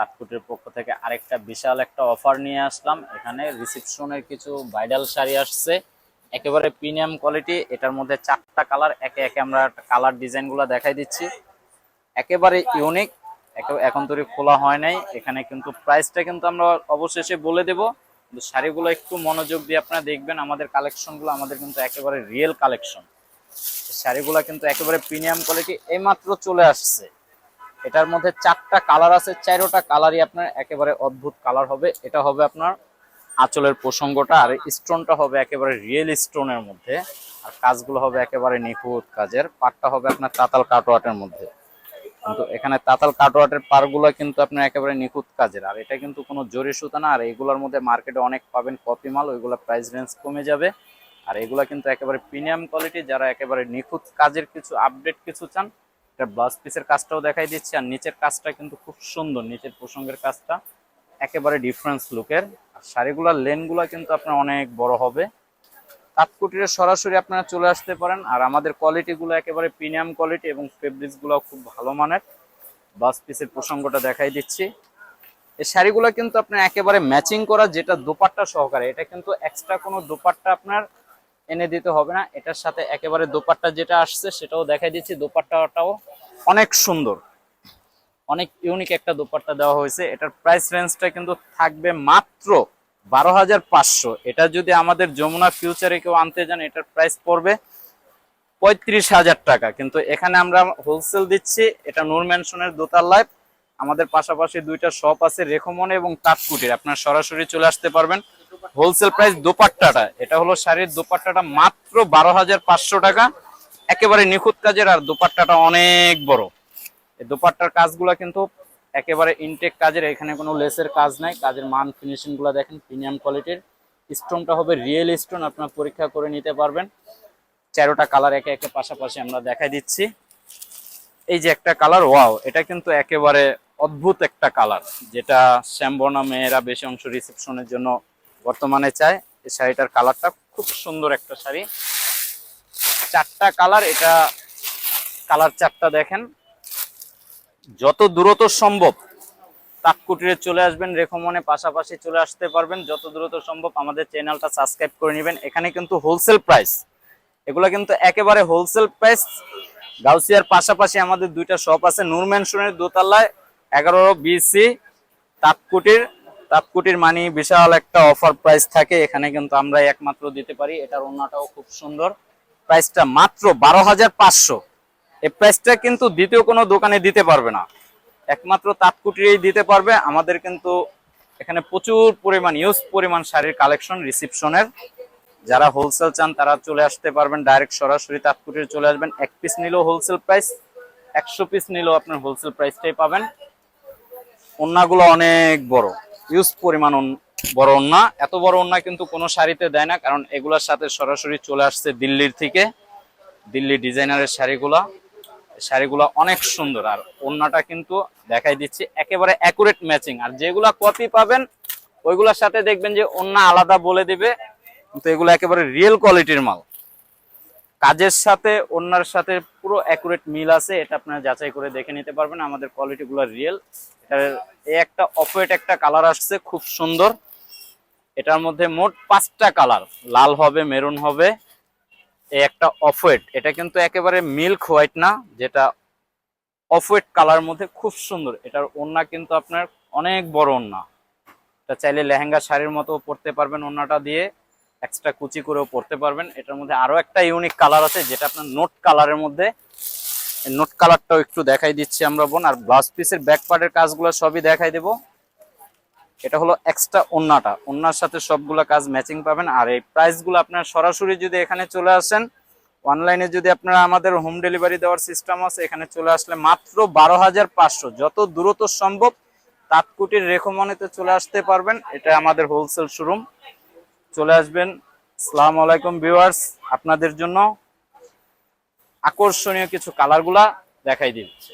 তাঁতকুটির পক্ষ থেকে আরেকটা বিশাল একটা অফার নিয়ে আসলাম। এখানে রিসেপশনের কিছু ব্রাইডাল শাড়ি আসছে। একেবারে প্রিমিয়াম কোয়ালিটি এটার মধ্যে চারটা কালার একে একে আমরা কালার ডিজাইনগুলো দেখাই দিচ্ছি। একেবারে ইউনিক এখন তৈরি খোলা হয় নাই। এখানে কিন্তু প্রাইসটা কিন্তু আমরা অবশেষে বলে দেব। কিন্তু শাড়িগুলো একটু মনোযোগ দিয়ে আপনারা দেখবেন, আমাদের কালেকশনগুলো আমাদের কিন্তু একেবারে রিয়েল কালেকশন শাড়িগুলো কিন্তু একেবারে প্রিমিয়াম কোয়ালিটি এইমাত্র চলে আসছে। এটার মধ্যে চারটা কালার আছে, চারোটা কালারই আপনার একেবারে অদ্ভুত কালার হবে। এটা হবে আপনার আঁচলের প্রসঙ্গটা, আর স্টোনটা হবে একেবারে রিয়েল স্টোনের মধ্যে। আর কাজগুলো হবে একেবারে নিখুঁত কাজের। পাটটা হবে আপনার তাতাল কাটোয়াটের মধ্যে। কিন্তু এখানে তাতাল কাটোয়াটের পারগুলো কিন্তু আপনার একেবারে নিখুঁত কাজের। আর এটা কিন্তু কোনো জরি সুতা না, আর এগুলোর মধ্যে মার্কেটে অনেক পাবেন কপি মাল, ওইগুলো প্রাইস রেঞ্জ কমে যাবে। আর এগুলো কিন্তু একেবারে প্রিমিয়াম কোয়ালিটি যারা একেবারে নিখুঁত কাজের কিছু আপডেট কিছু চান এটা ব্লাউজ পিসের কাজটাও দেখাই দিচ্ছি, আর নিচের কাজটা কিন্তু খুব সুন্দর, নিচের প্রসঙ্গের কাজটা। একেবারে ডিফারেন্স লুকের আর শাড়িগুলোর লেনগুলো কিন্তু আপনার অনেক বড় হবে। তাঁতকুটিরে সরাসরি আপনারা চলে আসতে পারেন, আর আমাদের কোয়ালিটিগুলো একেবারে প্রিমিয়াম কোয়ালিটি এবং ফেব্রিক্সগুলো খুব ভালো মানের। বাস পিসের প্রসঙ্গটা দেখাই দিচ্ছি। এই শাড়িগুলো কিন্তু আপনার একেবারে ম্যাচিং করা যেটা দোপাট্টা সহকারে, এটা কিন্তু এক্সট্রা কোনো দোপাট্টা আপনার এনে দিতে হবে না। এটার সাথে একেবারে দোপাট্টা যেটা আসছে সেটাও দেখাই দিচ্ছি। দোপাট্টাটাও অনেক সুন্দর। অনেক ইউনিক একটা দোপাট্টা দেওয়া হয়েছে। এটার প্রাইস রেঞ্জটা কিন্তু থাকবে মাত্র বারো হাজার পাঁচশো। এটা যদি আমাদের যমুনা ফিউচারে কেউ আনতে যান, এটার প্রাইস পড়বে পঁয়ত্রিশ হাজার টাকা। কিন্তু এখানে আমরা হোলসেল দিচ্ছি। এটা নূর ম্যানশনের দোতলায়। আমাদের পাশাপাশি দুইটা শপ আছে রেখমনে এবং তাঁতকুটির আপনার সরাসরি চলে আসতে পারবেন। হোলসেল প্রাইস দোপাট্টাটা। এটা হলো শাড়ির দোপাট্টাটা মাত্র বারো হাজার পাঁচশো টাকা। একেবারে নিখুঁত কাজের আর দোপাট্টাটা অনেক বড়। এই দোপাট্টার কাজগুলো কিন্তু একেবারে ইনটেক কাজের, এখানে কোনো লেসের কাজ নাই। কাজের মান ফিনিশিংগুলো দেখেন প্রিমিয়াম কোয়ালিটির স্টোনটা হবে রিয়েল স্টোন আপনার পরীক্ষা করে নিতে পারবেন। চারোটা কালার একে একে পাশাপাশি আমরা দেখাই দিচ্ছি। এই যে একটা কালার ওয়াও এটা কিন্তু একেবারে অদ্ভুত একটা কালার যেটা শ্যামবর্ণা মেয়েরা বেশি অংশ রিসেপশনের জন্য বর্তমানে চাই এই শাড়িটার কালারটা খুব সুন্দর একটা শাড়ি। চারটা কালার, এটা কালার চারটা দেখেন। যত দ্রুত সম্ভব তাপকুটিরে চলে আসবেন, রেখমনে পাশাপাশি চলে আসতে পারবেন। যত দ্রুত সম্ভব আমাদের চ্যানেলটা সাবস্ক্রাইব করে নেবেন। এখানে কিন্তু হোলসেল প্রাইস এগুলো কিন্তু একেবারে হোলসেল প্রাইস গাউসিয়ার পাশাপাশি আমাদের দুইটা শপ আছে নূর ম্যানশনের দোতলায়, এগারো বিসি তাপকুটির। তাপকুটির মানি বিশাল একটা অফার প্রাইস থাকে, এখানে কিন্তু আমরা একমাত্র দিতে পারি। এটার অন্যটাও খুব সুন্দর। প্রাইসটা মাত্র বারো হাজার পাঁচশো। এই প্রাইসটা কিন্তু দ্বিতীয় কোনো দোকানে দিতে পারবে না। একমাত্র তাঁতকুটিরেই দিতে পারবে। আমাদের কিন্তু এখানে প্রচুর পরিমাণ ইউজ পরিমাণ শাড়ির কালেকশন রিসিপশনের যারা হোলসেল চান, তারা চলে আসতে পারবেন। ডাইরেক্ট সরাসরি তাঁতকুটিরে চলে আসবেন। এক পিস নিলেও হোলসেল প্রাইস একশো পিস নিলেও আপনার হোলসেল প্রাইসটাই পাবেন। ওন্নাগুলো অনেক বড়। ইউজ পরিমাণ বড় ওন্না এত বড় ওন্না কিন্তু কোনো শাড়িতে দেয় না, কারণ এগুলোর সাথে সরাসরি চলে আসছে দিল্লির থেকে। দিল্লি ডিজাইনারের শাড়িগুলা। শাড়িগুলো অনেক সুন্দর। আর ওন্নাটা কিন্তু দেখাই দিচ্ছি, একেবারে অ্যাকুরেট ম্যাচিং আর যেগুলা কপি পাবেন, ওইগুলোর সাথে দেখবেন যে ওন্না আলাদা বলে দিবে, কিন্তু এগুলো একেবারে রিয়েল কোয়ালিটির মাল। কাজের সাথে ওনার সাথে পুরো অ্যাকুরেট মিল আছে, এটা আপনারা যাচাই করে দেখে নিতে পারবেন। আমাদের কোয়ালিটিগুলো রিয়েল এটার এই একটা অফওয়েট একটা কালার আসছে, খুব সুন্দর। এটার মধ্যে মোট পাঁচটা কালার, লাল হবে, মেরুন হবে। এই একটা অফওয়েট এটা কিন্তু একেবারে মিল্ক হোয়াইট না, যেটা অফওয়েট কালার মধ্যে খুব সুন্দর। এটার ওন্না কিন্তু আপনার অনেক বড় ওন্না এটা চাইলে লেহেঙ্গা শাড়ির মতো পরতে পারবেন ওন্নাটা দিয়ে এক্সট্রা কুচি করেও পরতে পারবেন। এটার মধ্যে আরও একটা ইউনিক কালার আছে, যেটা আপনার নোট কালারের মধ্যে নোট কালারটাও একটু দেখাই দিচ্ছি আমরা বোন, আর ব্লাউজ পিসের ব্যাক পার্টের কাজগুলো সবই দেখাই দেব। এটা হলো এক্সট্রা ওন্নাটা। ওন্নার সাথে সবগুলো কাজ ম্যাচিং পাবেন। আর এই প্রাইসগুলো আপনার সরাসরি যদি এখানে চলে আসেন অনলাইনে যদি আপনারা আমাদের হোম ডেলিভারি দেওয়ার সিস্টেম আছে, এখানে চলে আসলে মাত্র বারো হাজার পাঁচশো। যত দ্রুত সম্ভব তাঁতকুটির রেখমনেতে চলে আসতে পারবেন। এটা আমাদের হোলসেল শোরুম চলে আসবেন। সালাম আলাইকুম ভিউয়ার্স আপনাদের জন্য আকর্ষণীয় কিছু কালারগুলা দেখাই দিচ্ছে।